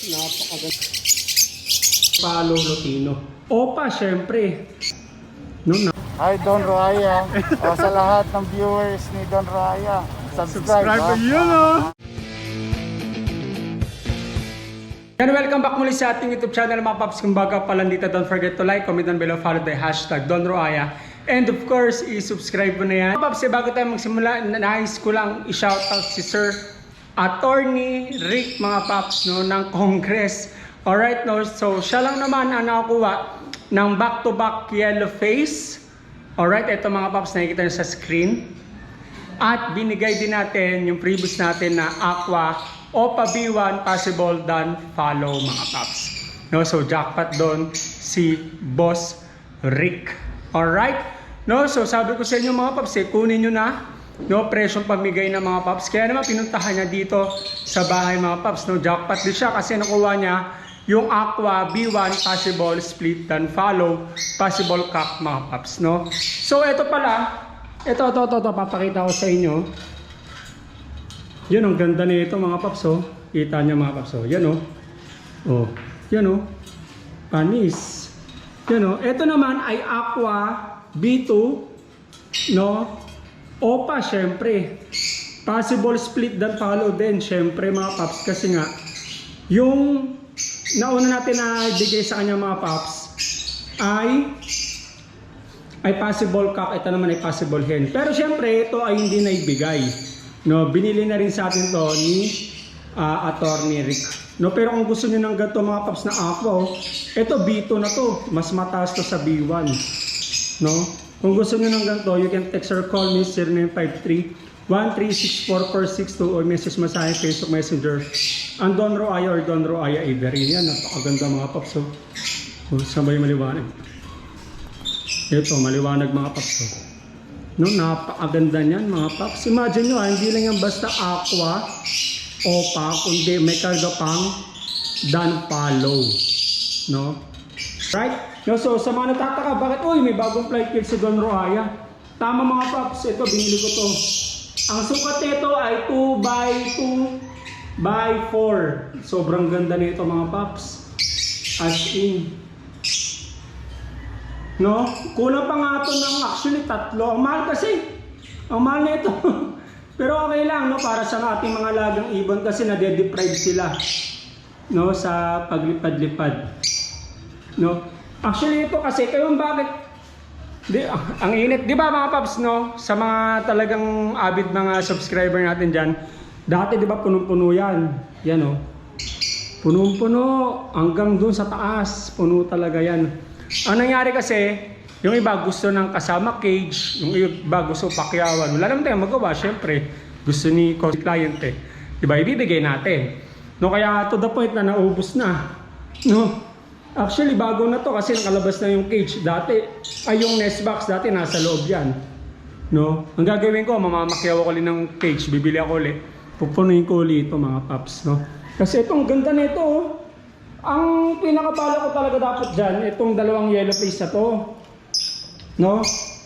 Napakaganda. Palo Lutino. Opa, syempre. No, na Hi Don Raya. o, sa lahat ng viewers ni Don Raya. Subscribe. Subscribe ha? yun, oh. And welcome back muli sa ating YouTube channel mga paps. Kung baga pa lang dito, don't forget to like, comment down below, follow the hashtag Don Roaya. And of course, i-subscribe mo na yan. Mga paps, eh, bago tayo magsimula, nais ko lang i-shoutout si Sir Attorney Rick mga paps no, ng Congress. Alright, no? So, siya lang naman ang nakakuha ng back-to-back yellow face. Alright, ito mga paps, nakikita nyo sa screen. At binigay din natin yung previous natin na Aqua Opa B1 possible done follow mga paps. No, so jackpot doon si Boss Rick. Alright? No, so sabi ko sa inyo mga paps, eh, kunin nyo na no, presyong pamigay ng mga paps. Kaya naman pinuntahan niya dito sa bahay mga paps. No, jackpot din siya kasi nakuha niya yung Aqua B1 possible split done follow possible cock mga paps. No? So ito pala, ito, ito, ito, ito, papakita ko sa inyo. Yun, ang ganda nito mga paps, oh. Kita niyo mga paps, oh. Yan, oh. Oh, yan, oh. Panis. Yan, oh. Ito naman ay Aqua B2, no? Opa, syempre. Possible split dan follow din, syempre mga paps. Kasi nga, yung nauna natin na ibigay sa kanya mga paps ay ay possible cock, ito naman ay possible hen. Pero syempre, ito ay hindi na ibigay. No, binili na rin sa atin to ni ah, Attorney Rick. No, pero kung gusto niyo ng ganito mga paps na oh, ito B2 na to, mas mataas to sa B1. No? Kung gusto niyo ng ganito, you can text or call me 0953 1364462 or message mo sa Facebook Messenger. Ang Don Roaya or Don Roaya Avery. Yan, napakaganda mga paps. Oh. Oh, sabay maliwanag. Ito, maliwanag mga paps. oh. No, napakaganda niyan mga paps. Imagine nyo, ah, hindi lang yan basta aqua, opa, kundi may karga pang dan palo. No? Right? No, so sa mga nagtataka, bakit, uy, may bagong flight kit si Don Roaya. Tama mga paps, ito, binili ko to. Ang sukat nito ay 2 by 2 by 4. Sobrang ganda nito mga paps. As in, No? Kulang pa nga ito ng actually tatlo. Ang mahal kasi. Ang mahal na ito. Pero okay lang no para sa ating mga lagang ibon kasi nade-deprive sila no sa paglipad-lipad. No? Actually ito kasi kayo bakit di, ang init, di ba mga paps no? Sa mga talagang avid mga subscriber natin diyan, dati di ba punong-puno yan. Yan oh. Punong-puno hanggang doon sa taas, puno talaga yan. Ang nangyari kasi, yung iba gusto ng kasama cage, yung iba gusto pakyawan. Wala naman tayong magawa, syempre. Gusto ni client eh. Diba, ibibigay natin. No, kaya to the point na naubos na. No, actually bago na to kasi nakalabas na yung cage. Dati, ay yung nest box dati nasa loob yan. No, ang gagawin ko, mamamakyaw ako ulit ng cage, bibili ako ulit. Pupunuin ko ulit ito mga paps, no. Kasi itong ganda nito, oh. Ang pinakabala ko talaga dapat dyan, itong dalawang yellow face na to. No?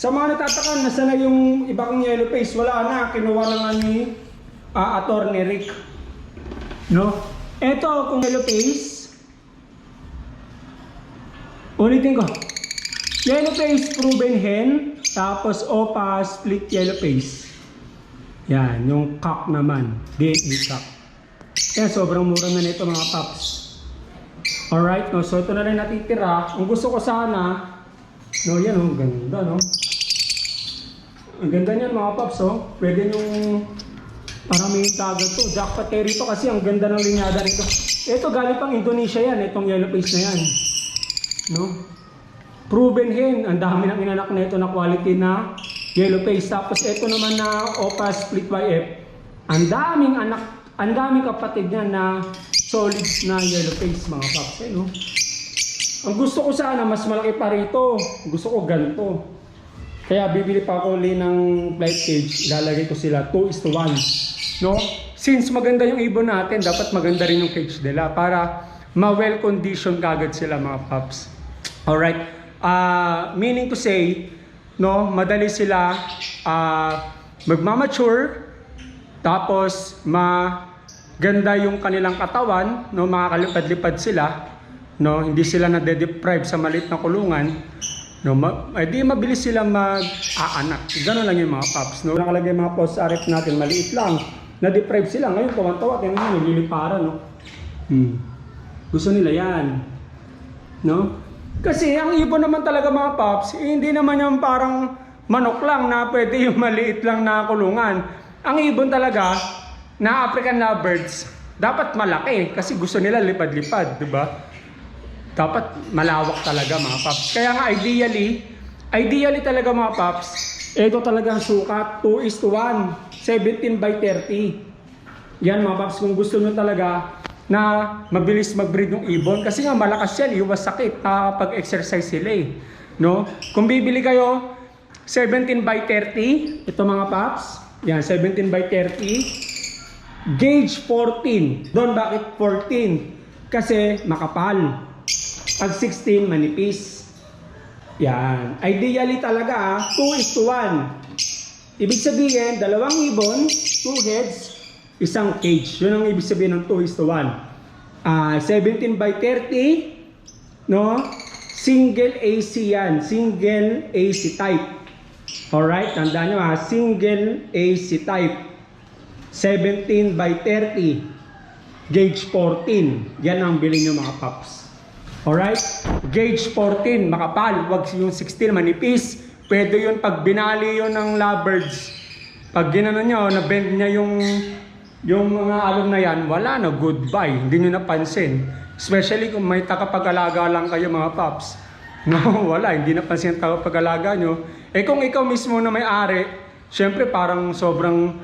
Sa mga nagtataka, nasa na yung iba kong yellow face? Wala na, kinuha na nga ni uh, Attorney Rick. No? Ito, kung yellow face, ulitin ko. Yellow face, proven hen, tapos opa, split yellow face. Yan, yung cock naman, DNA cock. Kaya sobrang mura na nito mga paps. Alright, no? So ito na rin natitira. Ang gusto ko sana, no, yan oh, ganda, no? Ang ganda niyan mga paps, oh. Pwede yung paramihin tagad to. Jackpot carry to kasi ang ganda ng linyada nito. Ito galing pang Indonesia yan, itong yellow face na yan. No? Proven hen, ang dami ng inanak na ito na quality na yellow face. Tapos ito naman na Opa Split YF, ang daming anak, ang daming kapatid niya na solid na yellow face mga paps. Eh, no? Ang gusto ko sana, mas malaki pa rito. Gusto ko ganito. Kaya bibili pa ako uli ng flight cage. Ilalagay ko sila 2 is to 1. No? Since maganda yung ibon natin, dapat maganda rin yung cage nila para ma-well condition kagad sila mga paps. Alright? Ah, meaning to say, no, madali sila ah, magmamature tapos ma ganda yung kanilang katawan, no, makakalipad-lipad sila, no, hindi sila nade-deprive sa maliit na kulungan, no, ma- eh, mabilis sila mag-aanak. Ganun lang yung mga pups, no. Nakalagay mga post RF natin, maliit lang. Na-deprive sila. Ngayon, tuwan-tawa, tingnan mo, nililiparan, no. Hmm. Gusto nila yan. No? Kasi ang ibon naman talaga mga paps, eh, hindi naman yung parang manok lang na pwede yung maliit lang na kulungan. Ang ibon talaga na African lovebirds, dapat malaki kasi gusto nila lipad-lipad, di ba? Dapat malawak talaga mga paps. Kaya nga ideally, ideally talaga mga paps, ito talagang sukat, 2 is to 1, 17 by 30. Yan mga paps, kung gusto nyo talaga na mabilis mag-breed ng ibon kasi nga malakas yan, iwas sakit, nakakapag-exercise sila eh. No? Kung bibili kayo 17 by 30, ito mga paps, yan 17 by 30, gauge 14. Doon bakit 14? Kasi makapal. Pag 16, manipis. Yan. Ideally talaga, 2 is to 1. Ibig sabihin, dalawang ibon, two heads, isang cage. Yun ang ibig sabihin ng 2 is to 1. Ah, 17 by 30, no? Single AC yan. Single AC type. Alright, tandaan nyo ha. Single AC type. 17 by 30. Gauge 14. Yan ang bilhin nyo mga paps. Alright? Gauge 14, makapal. Huwag yung 16, manipis. Pwede yun pag binali yun ng lovebirds. Pag ginano nyo, na-bend niya yung yung mga alon na yan, wala na, goodbye. Hindi nyo napansin. Especially kung may takapag-alaga lang kayo mga paps. No, wala, hindi napansin ang takapag-alaga nyo. Eh kung ikaw mismo na may-ari, syempre parang sobrang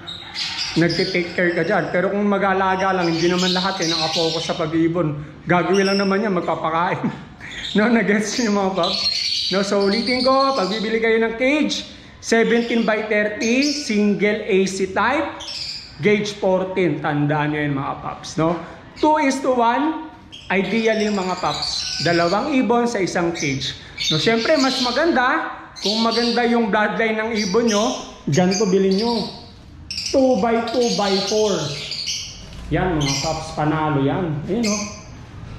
nagtitake care ka dyan. Pero kung mag-alaga lang, hindi naman lahat eh, nakapokus sa pag-ibon. Gagawin lang naman yan, magpapakain. no, nag-gets nyo mga paps? No, so ulitin ko, pag kayo ng cage, 17 by 30, single AC type, gauge 14. Tandaan nyo yun mga paps, no? 2 is to 1, ideally mga paps. Dalawang ibon sa isang cage. No, syempre, mas maganda, kung maganda yung bloodline ng ibon nyo, ganito bilhin nyo. 2 by 2 by 4. Yan mga paps, panalo yan. Ayun o.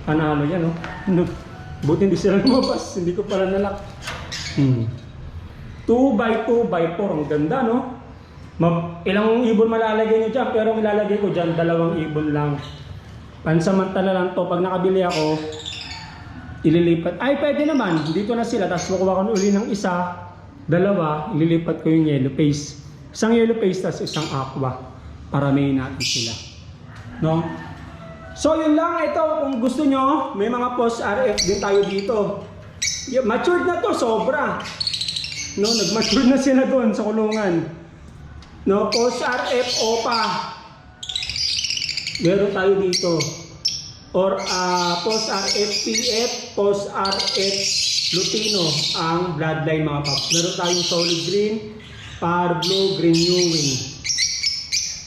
Panalo yan o. No. Buti hindi sila lumabas, hindi ko pala nalak. Hmm. 2 by 2 by 4, ang ganda no? Ma- ilang ibon malalagay nyo dyan, pero ang ilalagay ko dyan, dalawang ibon lang. Pansamantala lang to, pag nakabili ako, ililipat. Ay, pwede naman. Dito na sila. Tapos kukuha ko uli ng isa, dalawa, ililipat ko yung yellow face. Isang yellow face, tapos isang aqua. Para may natin sila. No? So, yun lang. Ito, kung gusto nyo, may mga post RF din tayo dito. Matured na to, sobra. No, nag-mature na sila doon sa kulungan. No, post RF OPA. Meron tayo dito. Or uh, post RF PF, post RF Lutino ang bloodline mga paps. Meron tayong solid green, par blue, green Ewing.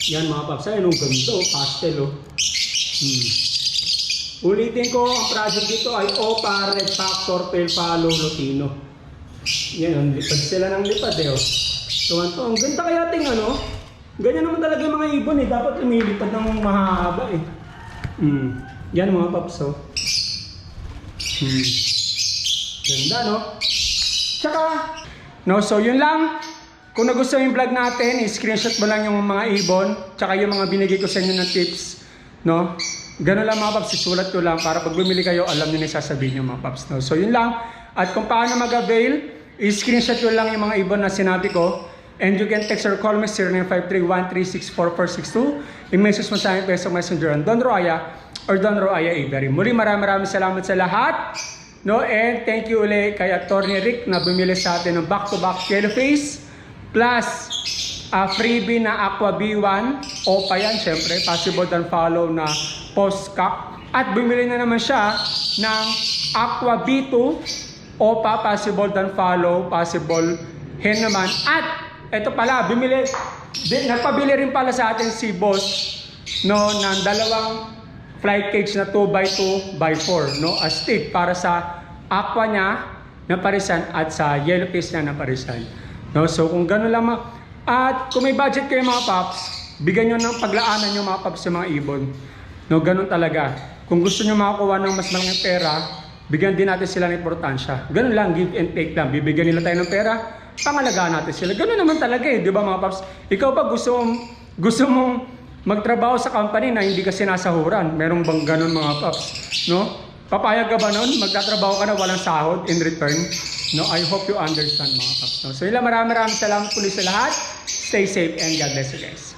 Yan mga paps. Ayun, ang ganda oh, pastel oh. Hmm. Ulitin ko, ang project dito ay OPA, Red Factor, Pale Palo, Lutino. Yan, ang lipad sila ng lipad eh oh. To, ang ganda kaya ting ano, ganyan naman talaga mga ibon eh. Dapat lumilipad ng mahaba eh. Hmm. Yan mga paps oh. Hmm. Ganda no? Tsaka, no, so yun lang. Kung nagustuhan yung vlog natin, i-screenshot mo lang yung mga ibon, tsaka yung mga binigay ko sa inyo ng tips, no? Ganun lang mga paps, isulat ko lang para pag bumili kayo, alam nyo na sasabihin yung mga paps, no? So yun lang. At kung paano mag-avail, i-screenshot ko lang yung mga ibon na sinabi ko. And you can text or call me 0953-1364462. I-message mo sa akin Facebook Messenger on Don Roaya or Don Roaya Avery. Muli maraming maraming salamat sa lahat. No, and thank you ulit kay Attorney Rick na bumili sa atin ng back-to-back yellow face plus a freebie na Aqua B1 OPA yan syempre possible dan follow na post cap. At bumili na naman siya ng Aqua B2 OPA possible dan follow possible hen naman. At ito pala bumili di, nagpabili rin pala sa atin si boss no ng dalawang flight cage na 2 by 2 by 4 no as tip para sa aqua niya na parisan at sa yellow face niya na parisan. No so kung gano'n lang at kung may budget kayo mga paps bigyan nyo ng paglaanan yung mga paps sa mga ibon. No, ganun talaga. Kung gusto nyo makakuha ng mas malaking pera, bigyan din natin sila ng importansya. Ganun lang, give and take lang. Bibigyan nila tayo ng pera, pangalagaan natin sila. Ganun naman talaga eh, di ba mga paps? Ikaw pa gusto mong, gusto mong magtrabaho sa company na hindi ka sinasahuran. Merong bang ganun mga paps? No? Papayag ka ba nun? Magtatrabaho ka na walang sahod in return? No, I hope you understand mga paps. No? So, ila maraming maraming salamat po sa lahat. Stay safe and God bless you guys.